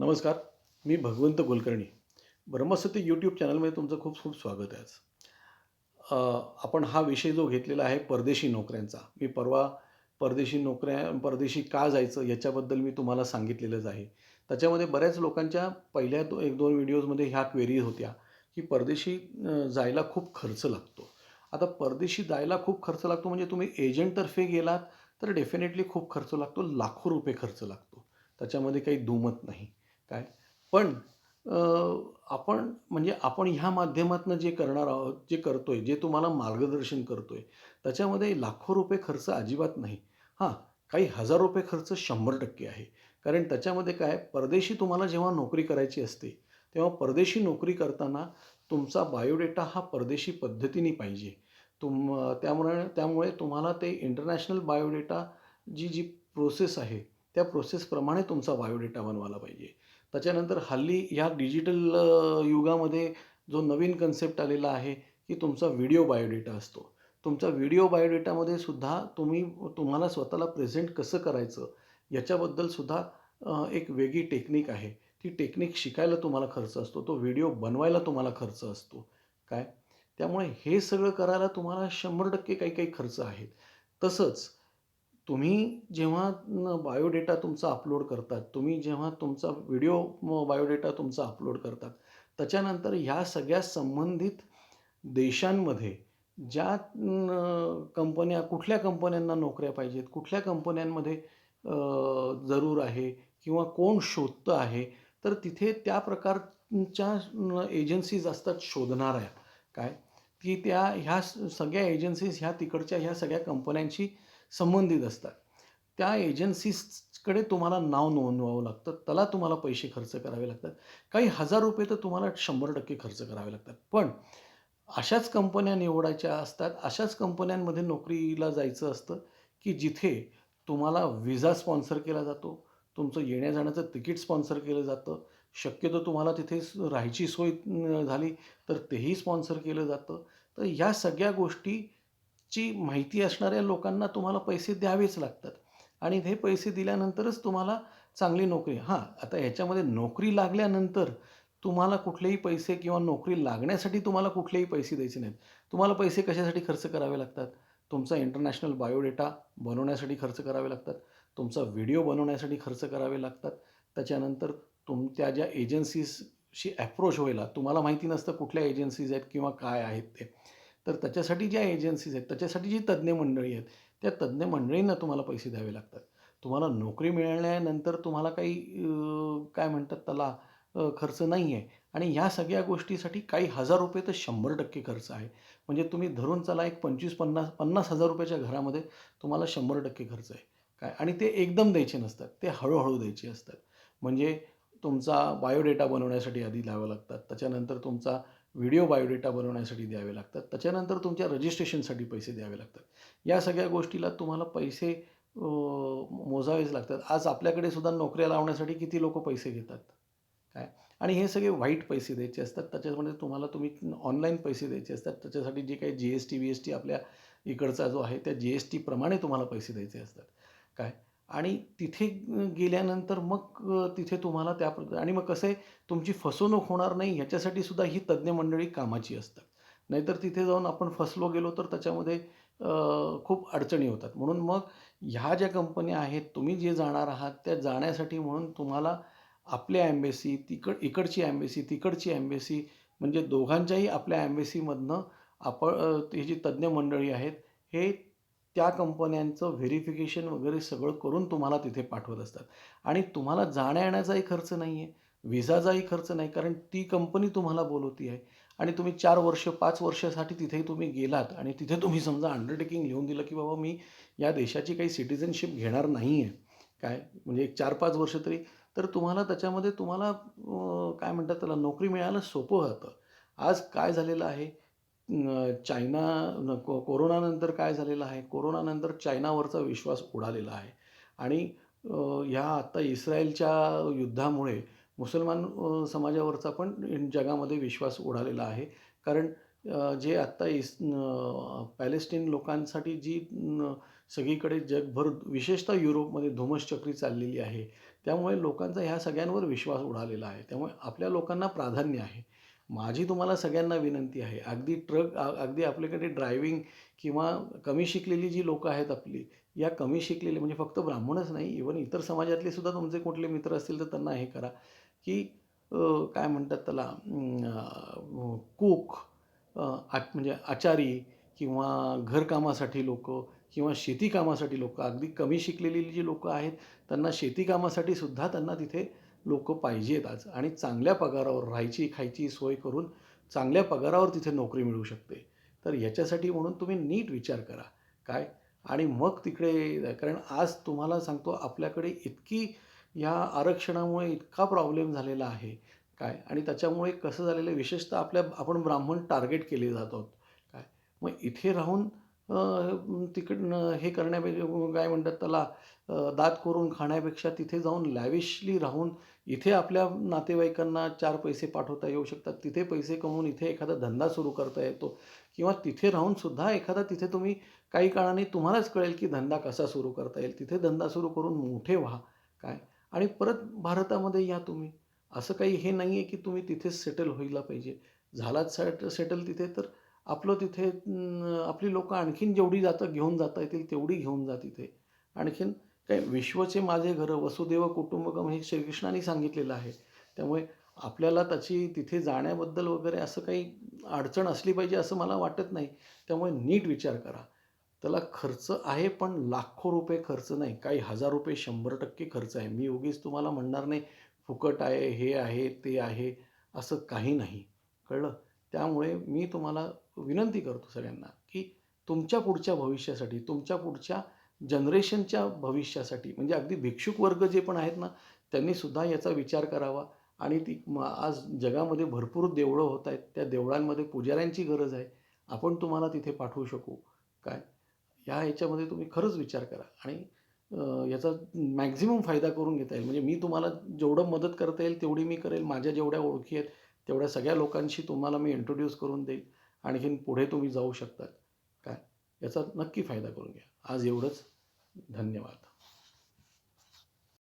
नमस्कार मी भगवंत कुलकर्णी. ब्रह्मसती यूट्यूब चॅनलमध्ये तुमचं खूप खूप स्वागत आहे आज. आपण हा विषय जो घेतलेला आहे परदेशी नोकऱ्यांचा मी परवा परदेशी नोकऱ्या परदेशी का जायचं याच्याबद्दल मी तुम्हाला सांगितलेलंच आहे. त्याच्यामध्ये बऱ्याच लोकांच्या पहिल्या दो एक दोन व्हिडिओजमध्ये ह्या क्वेरीज होत्या की परदेशी जायला खूप खर्च लागतो. आता परदेशी जायला खूप खर्च लागतो म्हणजे तुम्ही एजंटतर्फे गेलात तर डेफिनेटली खूप खर्च लागतो लाखो रुपये खर्च लागतो. त्याच्यामध्ये काही दुमत नाही. काय? पण आपण म्हणजे आपण ह्या माध्यमातून जे करणार आहोत जे करतो आहे जे तुम्हाला मार्गदर्शन करतो आहे त्याच्यामध्ये लाखो रुपये खर्च अजिबात नाही. हां काही हजार रुपये खर्च शंभर टक्के आहे. कारण त्याच्यामध्ये काय परदेशी तुम्हाला जेव्हा नोकरी करायची असते तेव्हा परदेशी नोकरी करताना तुमचा बायोडेटा हा परदेशी पद्धतीने पाहिजे. तुम त्यामुळे त्यामुळे तुम्हाला ते इंटरनॅशनल बायोडेटा जी जी प्रोसेस आहे त्या प्रोसेसप्रमाणे तुमचा बायोडेटा बनवायला पाहिजे. त्याच्यानंतर हल्ली ह्या डिजिटल युगामध्ये जो नवीन कन्सेप्ट आलेला आहे की तुमचा व्हिडिओ बायोडेटा असतो. तुमचा व्हिडिओ बायोडेटामध्ये सुद्धा तुम्ही तुम्हाला स्वतःला प्रेझेंट कसं करायचं याच्याबद्दल सुद्धा एक वेगळी टेक्निक आहे. ती टेक्निक शिकायला तुम्हाला खर्च असतो तो व्हिडिओ बनवायला तुम्हाला खर्च असतो. काय? त्यामुळे हे सगळं करायला तुम्हाला शंभर टक्के काही काही खर्च आहेत. तसंच तुम्ही जेव्हा बायोडेटा तुमचा अपलोड करतात तुम्ही जेव्हा तुमचा व्हिडिओ बायोडेटा तुमचा अपलोड करतात त्याच्यानंतर ह्या सगळ्या संबंधित देशांमध्ये ज्या कंपन्या कुठल्या कंपन्यांना नोकऱ्या पाहिजेत कुठल्या कंपन्यांमध्ये जरूर आहे किंवा कोण शोधतं आहे तर तिथे त्या प्रकारच्या एजन्सीज असतात शोधणाऱ्या. काय? की त्या ह्या सगळ्या एजन्सीज ह्या तिकडच्या ह्या सगळ्या कंपन्यांशी संबंधित असतात. त्या एजन्सीजकडे तुम्हाला नाव नोंदवावं लागतं. त्याला तुम्हाला पैसे खर्च करावे लागतात. काही हजार रुपये तर तुम्हाला शंभर टक्के खर्च करावे लागतात. पण अशाच कंपन्या निवडायच्या असतात अशाच कंपन्यांमध्ये नोकरीला जायचं असतं की जिथे तुम्हाला विजा स्पॉन्सर केला जातो तुमचं येण्या जाण्याचं तिकीट स्पॉन्सर केलं जातं शक्यतो तुम्हाला तिथे राहायची सोय झाली तर तेही स्पॉन्सर केलं जातं. तर ह्या सगळ्या गोष्टी ची माहिती असणाऱ्या लोकांना तुम्हाला पैसे द्यावेच लागतात. आणि हे पैसे दिल्यानंतरच तुम्हाला चांगली नोकरी हां आता ह्याच्यामध्ये नोकरी लागल्यानंतर तुम्हाला कुठलेही पैसे किंवा नोकरी लागण्यासाठी तुम्हाला कुठलेही पैसे द्यायचे नाहीत. तुम्हाला पैसे कशासाठी खर्च करावे लागतात? तुमचा इंटरनॅशनल बायोडेटा बनवण्यासाठी खर्च करावे लागतात. तुमचा व्हिडिओ बनवण्यासाठी खर्च करावे लागतात. त्याच्यानंतर तुम त्या ज्या एजन्सीजशी ॲप्रोच व्हायला तुम्हाला माहिती नसतं कुठल्या एजन्सीज आहेत किंवा काय आहेत ते. तर त्याच्यासाठी ज्या एजन्सीज आहेत त्याच्यासाठी जी तज्ज्ञ मंडळी आहेत त्या तज्ज्ञ मंडळींना तुम्हाला पैसे द्यावे लागतात. तुम्हाला नोकरी मिळाल्यानंतर तुम्हाला काही काय म्हणतात त्याला खर्च नाही आहे आणि ह्या सगळ्या गोष्टीसाठी काही हजार रुपये तर शंभर टक्के खर्च आहे. म्हणजे तुम्ही धरून चला एक पंचवीस पन्नास पन्नास हजार रुपयाच्या घरामध्ये तुम्हाला शंभर टक्के खर्च आहे. काय? आणि ते एकदम द्यायचे नसतात. ते हळूहळू द्यायचे असतात. म्हणजे तुमचा बायोडेटा बनवण्यासाठी आधी द्यावं लागतात. त्याच्यानंतर तुमचा व्हिडिओ बायोडेटा बनवण्यासाठी द्यावे लागतात. त्याच्यानंतर तुमच्या रजिस्ट्रेशनसाठी पैसे द्यावे लागतात. या सगळ्या गोष्टीला तुम्हाला पैसे मोजावेच लागतात. आज आपल्याकडे सुद्धा नोकऱ्या लावण्यासाठी किती लोक पैसे घेतात? काय? आणि हे सगळे वाईट पैसे द्यायचे असतात. त्याच्यामध्ये तुम्हाला तुम्ही ऑनलाईन पैसे द्यायचे असतात. त्याच्यासाठी जे काही G S T V S T आपल्या इकडचा जो आहे त्या जी एस टीप्रमाणे तुम्हाला पैसे द्यायचे असतात. काय? आणि तिथे गेल्यानंतर मग तिथे तुम्हाला त्या आणि मग कसं आहे तुमची फसवणूक होणार नाही ह्याच्यासाठी सुद्धा ही तज्ज्ञ मंडळी कामाची असतात. नाहीतर तिथे जाऊन आपण फसलो गेलो तर त्याच्यामध्ये खूप अडचणी होतात. म्हणून मग ह्या ज्या कंपन्या आहेत तुम्ही जे जाणार आहात त्या जाण्यासाठी म्हणून तुम्हाला आपल्या ॲम्बेसी तिकड इकडची ॲम्बेसी तिकडची ॲम्बेसी म्हणजे दोघांच्याही आपल्या ॲम्बेसीमधनं आपण ही जी तज्ज्ञ मंडळी आहेत हे त्या कंपन्यांचं व्हेरिफिकेशन वगैरे सगळं करून तुम्हाला तिथे पाठवत असतात. आणि तुम्हाला जाण्या येण्याचाही खर्च नाही आहे विजाचाही खर्च नाही कारण ती कंपनी तुम्हाला बोलवती आहे. आणि तुम्ही चार वर्ष पाच वर्षासाठी तिथे तुम्ही गेलात आणि तिथे तुम्ही समजा अंडरटेकिंग लिहून दिलं की बाबा मी या देशाची काही सिटिझनशिप घेणार नाही आहे काय? म्हणजे एक चार पाच वर्ष तरी. तर तुम्हाला त्याच्यामध्ये तुम्हाला काय म्हणतात त्याला नोकरी मिळायला सोपं होतं. आज काय झालेलं आहे? चायना न- को कोरोनानंतर काय झालेलं आहे? कोरोनानंतर चायनावरचा विश्वास उडालेला आहे. आणि ह्या आत्ता इस्रायलच्या युद्धामुळे मुसलमान समाजावरचा पण जगामध्ये विश्वास उडालेला आहे. कारण जे आत्ता इस पॅलेस्टीन लोकांसाठी जी सगळीकडे जगभर विशेषतः युरोपमध्ये धुमसचक्री चाललेली आहे त्यामुळे लोकांचा ह्या सगळ्यांवर विश्वास उडालेला आहे. त्यामुळे आपल्या लोकांना प्राधान्य आहे. माझी तुम्हाला सगळ्यांना विनंती आहे. अगदी ट्रक अगदी आपल्याकडे ड्रायव्हिंग किंवा कमी शिकलेली जी लोकं आहेत आपली या कमी शिकलेली म्हणजे फक्त ब्राह्मणच नाही इवन इतर समाजातले सुद्धा तुमचे कुठले मित्र असतील तर त्यांना हे करा की काय म्हणतात त्याला कूक आ म्हणजे आचारी किंवा घरकामासाठी लोक किंवा शेतीकामासाठी लोक लोकं. अगदी कमी शिकलेली जी लोकं आहेत त्यांना शेतीकामासाठी सुद्धा त्यांना तिथे लोक पाहिजेत आज. आणि चांगल्या पगारावर राहायची खायची सोय करून चांगल्या पगारावर तिथे नोकरी मिळू शकते. तर याच्यासाठी म्हणून तुम्ही नीट विचार करा. काय? आणि मग तिकडे कारण आज तुम्हाला सांगतो आपल्याकडे इतकी या आरक्षणामुळे इतका प्रॉब्लेम झालेला आहे. काय? आणि त्याच्यामुळे कसं झालेलं आहे विशेषतः आपल्या आपण ब्राह्मण टार्गेट केले जात आहोत. काय? मग इथे राहून तिकडनं हे करण्यापेक्षा काय म्हणतात त्याला दात करून खाण्यापेक्षा तिथे जाऊन लॅविशली राहून इथे आपल्या नातेवाईकांना चार पैसे पाठवता येऊ शकतात. तिथे पैसे कमवून इथे एखादा धंदा सुरू करता येतो. किंवा तिथे राहूनसुद्धा एखादा तिथे तुम्ही काही काळाने तुम्हालाच कळेल की धंदा कसा सुरू करता येईल. तिथे धंदा सुरू करून मोठे व्हा. काय? आणि परत भारतामध्ये या तुम्ही. असं काही हे नाही आहे की तुम्ही तिथेच सेटल व्हायला पाहिजे. झालाच सेट सेटल तिथे तर आपलं तिथे आपली लोकं आणखीन जेवढी जातं घेऊन जाता येतील तेवढी घेऊन जा तिथे. आणखीन काय विश्वचे माझे घरं वसुदेव कुटुंबकम हे श्रीकृष्णाने सांगितलेलं आहे. त्यामुळे आपल्याला त्याची तिथे जाण्याबद्दल वगैरे असं काही अडचण असली पाहिजे असं मला वाटत नाही. त्यामुळे नीट विचार करा. त्याला खर्च आहे पण लाखो रुपये खर्च नाही. काही हजार रुपये शंभर टक्के खर्च आहे. मी उगीच तुम्हाला म्हणणार नाही फुकट आहे हे आहे ते आहे असं काही नाही. कळलं? त्यामुळे मी तुम्हाला विनंती करतो सगळ्यांना की तुमच्या पुढच्या भविष्यासाठी तुमच्या पुढच्या जनरेशनच्या भविष्यासाठी म्हणजे अगदी भिक्षुक वर्ग जे पण आहेत ना त्यांनी सुद्धा याचा विचार करावा. आणि ती आज जगामध्ये भरपूर देवळं होत आहेत त्या देवळांमध्ये पुजाऱ्यांची गरज आहे. आपण तुम्हाला तिथे पाठवू शकू. काय? ह्या याच्यामध्ये तुम्ही खरंच विचार करा. आणि याचा मॅक्झिमम फायदा करून घेता येईल. म्हणजे मी तुम्हाला जेवढं मदत करता येईल तेवढी मी करेल. माझ्या जेवढ्या ओळखी आहेत तेवढ्या सगळ्या लोकांशी तुम्हाला मी इंट्रोड्यूस करून देईल. आणखीन पुढे तुम्ही जाऊ शकता. काय? याचा नक्की फायदा करून घ्या. आज एवढंच. धन्यवाद.